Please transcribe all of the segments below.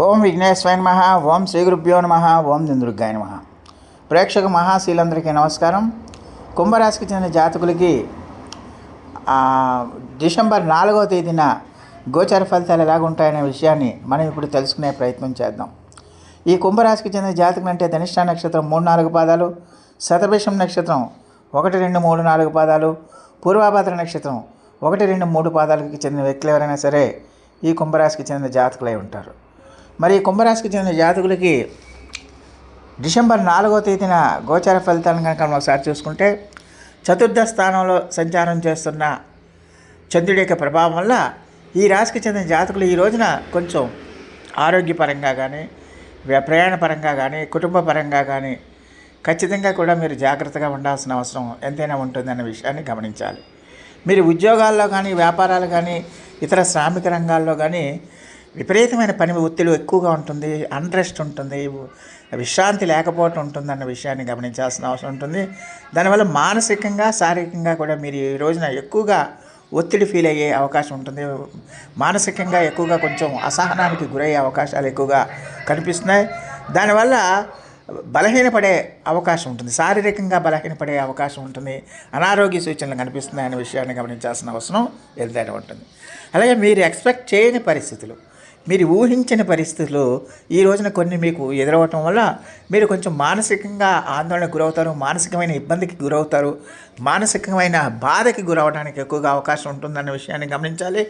ఓం విఘ్నేశ్వర నమ ఓం శ్రీగురుభ్యో నమ ఓం దుర్గాయ నమ. ప్రేక్షక మహాశీలందరికీ నమస్కారం. కుంభరాశికి చెందిన జాతకులకి డిసెంబర్ నాలుగవ తేదీన గోచర ఫలితాలు ఎలాగ ఉంటాయనే విషయాన్ని మనం ఇప్పుడు తెలుసుకునే ప్రయత్నం చేద్దాం. ఈ కుంభరాశికి చెందిన జాతకులు అంటే ధనిష్ట నక్షత్రం మూడు నాలుగు పాదాలు శతభిషం నక్షత్రం ఒకటి రెండు మూడు నాలుగు పాదాలు పూర్వాభాద్ర నక్షత్రం ఒకటి రెండు మూడు పాదాలకి చెందిన వ్యక్తులు ఎవరైనా సరే ఈ కుంభరాశికి చెందిన జాతకులై ఉంటారు. మరి కుంభరాశికి చెందిన జాతకులకి డిసెంబర్ నాలుగో తేదీన గోచార ఫలితాలను కనుక మనం ఒకసారి చూసుకుంటే చతుర్థ స్థానంలో సంచారం చేస్తున్న చంద్రుడి యొక్క ప్రభావం వల్ల ఈ రాశికి చెందిన జాతకులు ఈ రోజున కొంచెం ఆరోగ్యపరంగా కానీ ప్రయాణపరంగా ప్రయాణ పరంగా కానీ కుటుంబ పరంగా కానీ ఖచ్చితంగా కూడా మీరు జాగ్రత్తగా ఉండాల్సిన అవసరం ఎంతైనా ఉంటుందన్న విషయాన్ని గమనించాలి. మీరు ఉద్యోగాల్లో కానీ వ్యాపారాలు కానీ ఇతర శ్రామిక రంగాల్లో కానీ విపరీతమైన పని ఒత్తిడి ఎక్కువగా ఉంటుంది అన్రెస్ట్ ఉంటుంది విశ్రాంతి లేకపోవటం ఉంటుందన్న విషయాన్ని గమనించాల్సిన అవసరం ఉంటుంది. దానివల్ల మానసికంగా శారీరకంగా కూడా మీరు ఈ రోజున ఎక్కువగా ఒత్తిడి ఫీల్ అయ్యే అవకాశం ఉంటుంది. మానసికంగా ఎక్కువగా కొంచెం అసహనానికి గురయ్యే అవకాశాలు ఎక్కువగా కనిపిస్తున్నాయి. దానివల్ల బలహీనపడే అవకాశం ఉంటుంది. శారీరకంగా బలహీనపడే అవకాశం ఉంటుంది. అనారోగ్య సూచనలు కనిపిస్తున్నాయి అనే విషయాన్ని గమనించాల్సిన అవసరం ఎంతైనా ఉంటుంది. అలాగే మీరు ఎక్స్పెక్ట్ చేయని పరిస్థితులు మీరు ఊహించని పరిస్థితులు ఈ రోజున కొన్ని మీకు ఎదురవటం వల్ల మీరు కొంచెం మానసికంగా ఆందోళనకు గురవుతారు మానసికమైన ఇబ్బందికి గురవుతారు మానసికమైన బాధకి గురవడానికి ఎక్కువగా అవకాశం ఉంటుందన్న విషయాన్ని గమనించాలి.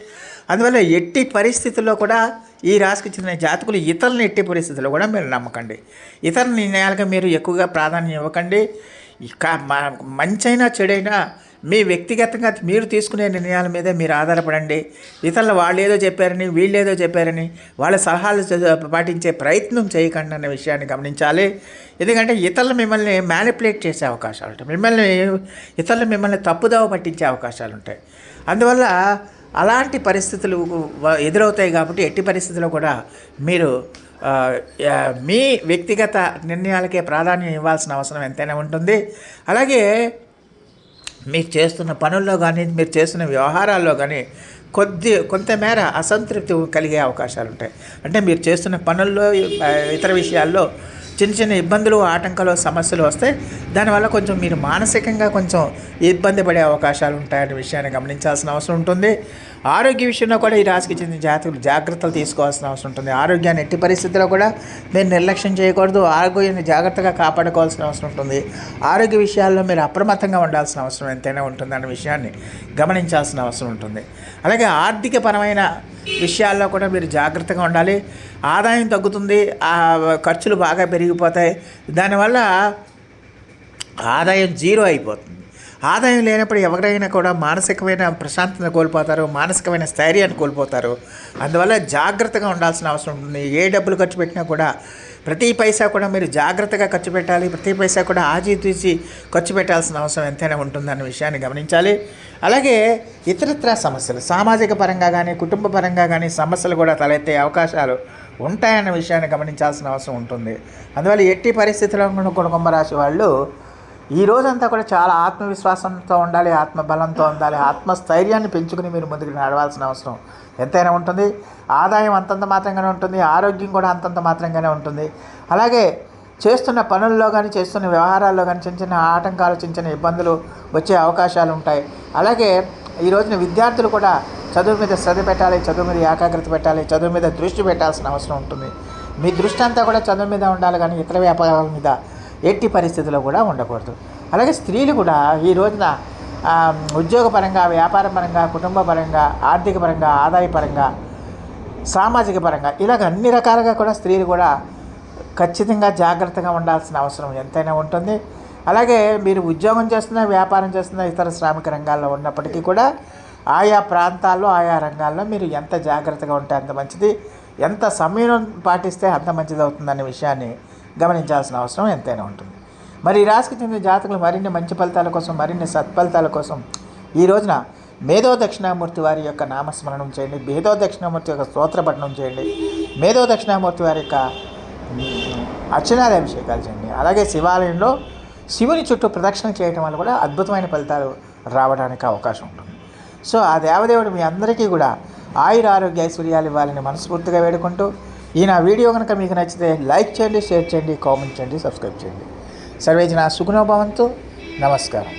అందువల్ల ఎట్టి పరిస్థితుల్లో కూడా ఈ రాశికి చెందిన జాతకులు ఇతరులను ఎట్టి పరిస్థితుల్లో కూడా మీరు నమ్మకండి. ఇతర నిర్ణయాలకు మీరు ఎక్కువగా ప్రాధాన్యం ఇవ్వకండి. ఇక మంచైనా చెడైనా మీ వ్యక్తిగతంగా మీరు తీసుకునే నిర్ణయాల మీద మీరు ఆధారపడండి. ఇతరులు వాళ్ళు ఏదో చెప్పారని వీళ్ళు ఏదో చెప్పారని వాళ్ళ సలహాలు పాటించే ప్రయత్నం చేయకండి అనే విషయాన్ని గమనించాలి. ఎందుకంటే ఇతరులు మిమ్మల్ని మ్యానిపులేట్ చేసే అవకాశాలు ఉంటాయి. మిమ్మల్ని ఇతరులు మిమ్మల్ని తప్పుదావ పట్టించే అవకాశాలు ఉంటాయి. అందువల్ల అలాంటి పరిస్థితులు ఎదురవుతాయి కాబట్టి ఎట్టి పరిస్థితుల్లో కూడా మీరు మీ వ్యక్తిగత నిర్ణయాలకే ప్రాధాన్యం ఇవ్వాల్సిన అవసరం ఎంతైనా ఉంటుంది. అలాగే మీరు చేస్తున్న పనుల్లో కానీ మీరు చేస్తున్న వ్యవహారాల్లో కానీ కొద్ది కొంతమేర అసంతృప్తి కలిగే అవకాశాలు ఉంటాయి. అంటే మీరు చేస్తున్న పనుల్లో ఇతర విషయాల్లో చిన్న చిన్న ఇబ్బందులు ఆటంకాలు సమస్యలు వస్తాయి దానివల్ల కొంచెం మీరు మానసికంగా కొంచెం ఇబ్బంది పడే అవకాశాలు ఉంటాయనే విషయాన్ని గమనించాల్సిన అవసరం ఉంటుంది. ఆరోగ్య విషయంలో కూడా ఈ రాశికి చెందిన జాతకులు జాగ్రత్తలు తీసుకోవాల్సిన అవసరం ఉంటుంది. ఆరోగ్యాన్ని ఎట్టి పరిస్థితుల్లో కూడా మీరు నిర్లక్ష్యం చేయకూడదు. ఆరోగ్యాన్ని జాగ్రత్తగా కాపాడుకోవాల్సిన అవసరం ఉంటుంది. ఆరోగ్య విషయాల్లో మీరు అప్రమత్తంగా ఉండాల్సిన అవసరం ఎంతైనా ఉంటుందన్న విషయాన్ని గమనించాల్సిన అవసరం ఉంటుంది. అలాగే ఆర్థికపరమైన విషయాల్లో కూడా మీరు జాగ్రత్తగా ఉండాలి. ఆదాయం తగ్గుతుంది. ఆ ఖర్చులు బాగా పెరిగిపోతాయి. దానివల్ల ఆదాయం జీరో అయిపోతుంది. ఆదాయం లేనప్పుడు ఎవరైనా కూడా మానసికమైన ప్రశాంతత కోల్పోతారు మానసికమైన స్థైర్యాన్ని కోల్పోతారు. అందువల్ల జాగ్రత్తగా ఉండాల్సిన అవసరం ఉంటుంది. ఏ డబ్బులు ఖర్చు పెట్టినా కూడా ప్రతి పైసా కూడా మీరు జాగ్రత్తగా ఖర్చు పెట్టాలి. ప్రతి పైసా కూడా ఆచితూచి ఖర్చు పెట్టాల్సిన అవసరం ఎంతైనా ఉంటుందన్న విషయాన్ని గమనించాలి. అలాగే ఇతరత్ర సమస్యలు సామాజిక పరంగా కానీ కుటుంబ పరంగా కానీ సమస్యలు కూడా తలెత్తే అవకాశాలు ఉంటాయన్న విషయాన్ని గమనించాల్సిన అవసరం ఉంటుంది. అందువల్ల ఎట్టి పరిస్థితుల్లో కూడా రాశి వాళ్ళు ఈ రోజంతా కూడా చాలా ఆత్మవిశ్వాసంతో ఉండాలి ఆత్మబలంతో ఉండాలి ఆత్మస్థైర్యాన్ని పెంచుకుని మీరు ముందుకు నడవాల్సిన అవసరం. ఎంతైనా ఉంటుంది. ఆదాయం అంతంత మాత్రంగానే ఉంటుంది. ఆరోగ్యం కూడా అంతంత మాత్రంగానే ఉంటుంది. అలాగే చేస్తున్న పనుల్లో కానీ చేస్తున్న వ్యవహారాల్లో కానీ చిన్న చిన్న ఆటంకాలు చిన్న చిన్న ఇబ్బందులు వచ్చే అవకాశాలు ఉంటాయి. అలాగే ఈ రోజున విద్యార్థులు కూడా చదువు మీద శ్రద్ధ పెట్టాలి చదువు మీద ఏకాగ్రత పెట్టాలి చదువు మీద దృష్టి పెట్టాల్సిన అవసరం ఉంటుంది. మీ దృష్టి అంతా కూడా చదువు మీద ఉండాలి కానీ ఇతర వ్యాపారాల మీద ఎట్టి పరిస్థితుల్లో కూడా ఉండకూడదు. అలాగే స్త్రీలు కూడా ఈ రోజున ఉద్యోగపరంగా వ్యాపారపరంగా కుటుంబపరంగా కుటుంబ పరంగా ఆర్థిక పరంగా సామాజిక పరంగా ఇలాగ అన్ని రకాలుగా కూడా స్త్రీలు కూడా ఖచ్చితంగా జాగ్రత్తగా ఉండాల్సిన అవసరం ఎంతైనా ఉంటుంది. అలాగే మీరు ఉద్యోగం చేస్తున్న వ్యాపారం చేస్తున్న ఇతర శ్రామిక రంగాల్లో ఉన్నప్పటికీ కూడా ఆయా ప్రాంతాల్లో ఆయా రంగాల్లో మీరు ఎంత జాగ్రత్తగా ఉంటే అంత మంచిది. ఎంత సమయం పాటిస్తే అంత మంచిది అవుతుందనే విషయాన్ని గమనించాల్సిన అవసరం ఎంతైనా ఉంటుంది. మరి ఈ రాశికి చెందిన జాతకులు మరిన్ని మంచి ఫలితాల కోసం మరిన్ని సత్ఫలితాల కోసం ఈ రోజున మేధో దక్షిణామూర్తి వారి యొక్క నామస్మరణం చేయండి. మేధో దక్షిణామూర్తి యొక్క స్తోత్రపఠనం చేయండి. మేధో దక్షిణామూర్తి వారి యొక్క అర్చనాది అభిషేకాలు చేయండి. అలాగే శివాలయంలో శివుని చుట్టూ ప్రదక్షిణ చేయటం వల్ల కూడా అద్భుతమైన ఫలితాలు రావడానికి అవకాశం ఉంటుంది. సో ఆ దేవదేవుడు మీ అందరికీ కూడా ఆయుర ఆరోగ్య ఐశ్వర్యాలు ఇవ్వాలని మనస్ఫూర్తిగా వేడుకుంటూ ఈ నా వీడియో కనుక మీకు నచ్చితే లైక్ చేయండి షేర్ చేయండి కామెంట్ చేయండి సబ్స్క్రైబ్ చేయండి. సర్వేజన సుఖనోభవంతో నమస్కారం.